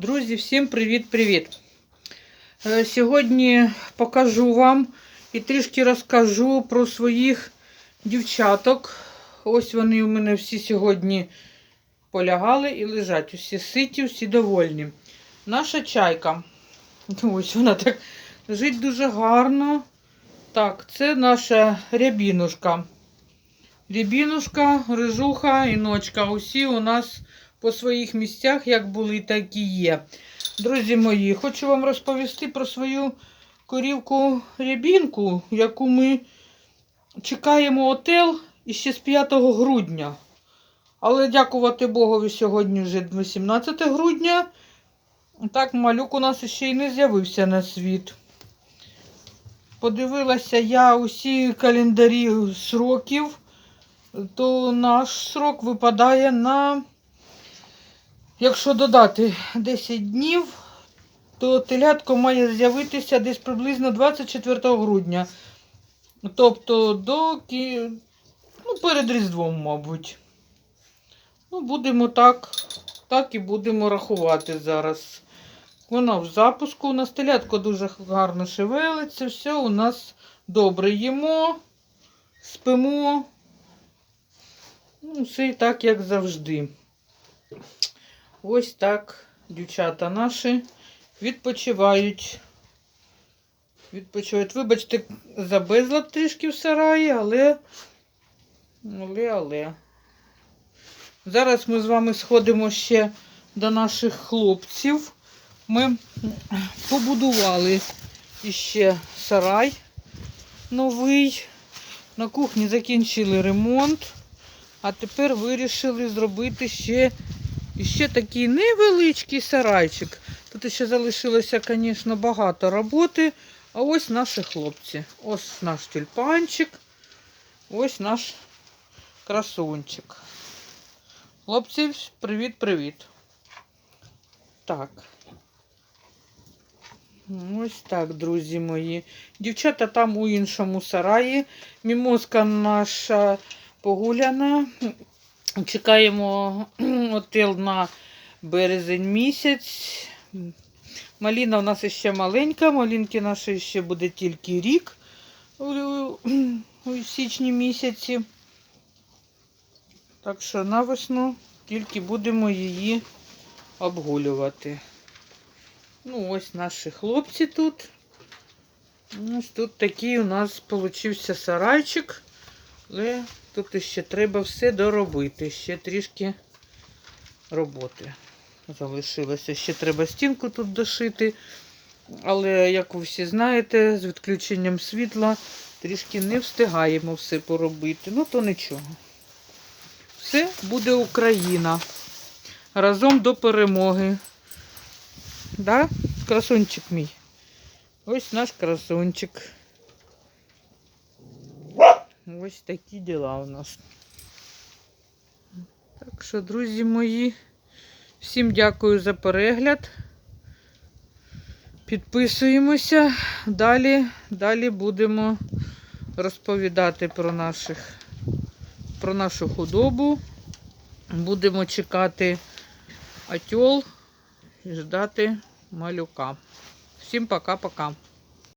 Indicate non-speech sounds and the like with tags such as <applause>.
Друзі, всім привіт-привіт! Е, Сьогодні покажу вам і трішки розкажу про своїх дівчаток. Ось вони у мене всі сьогодні полягали і лежать. Усі ситі, всі довольні. Наша чайка. Ось вона так лежить дуже гарно. Так, це наша рябінушка. Рябінушка, рижуха і ночка. Усі у нас по своїх місцях, як були, так і є. Друзі мої, хочу вам розповісти про свою корівку рябінку, яку ми чекаємо отел іще з 5 грудня. Але дякувати Богові, сьогодні вже 18 грудня. Так, малюк у нас ще й не з'явився на світ. Подивилася я усі календарі сроків, то наш срок випадає на, якщо додати 10 днів, то телятко має з'явитися десь приблизно 24 грудня. Тобто до кі- ну, перед Різдвом, мабуть. Ну, будемо так, так і будемо рахувати зараз. Вона в запуску. У нас телятко дуже гарно шевелиться. Все у нас добре їмо, спимо. Ну, все і так, як завжди. Ось так дівчата наші відпочивають. Відпочивають. Вибачте, за безлад трішки в сараї, але. Але, але. Зараз ми з вами сходимо ще до наших хлопців. Ми побудували іще сарай новий. На кухні закінчили ремонт, а тепер вирішили зробити ще, ще такий невеличкий сарайчик. Тут ще залишилося, звісно, багато роботи. А ось наші хлопці. Ось наш тюльпанчик, ось наш красунчик. Хлопці, привіт-привіт. Так. Ось так, друзі мої. Дівчата там у іншому сараї. Мімозка наша погуляна. Чекаємо <clears throat> отел на березень місяць. Маліна у нас ще маленька, малінки наші ще буде тільки рік у, січні місяці. Так що на весну тільки будемо її обгулювати. Ну, ось наші хлопці тут. Ось тут такий у нас получився сарайчик. Але тут ще треба все доробити. Ще трішки роботи залишилося. Ще треба стінку тут дошити. Але, як ви всі знаєте, з відключенням світла трішки не встигаємо все поробити. Ну, то нічого. Все буде Україна. Разом до перемоги. Да? Красунчик мій. Ось наш красунчик. Ось такі діла у нас. Так що, друзі мої, всім дякую за перегляд. Підписуємося. Далі, далі будемо розповідати про наших, про нашу худобу. Будемо чекати атьол і ждати малюка. Всім пока-пока.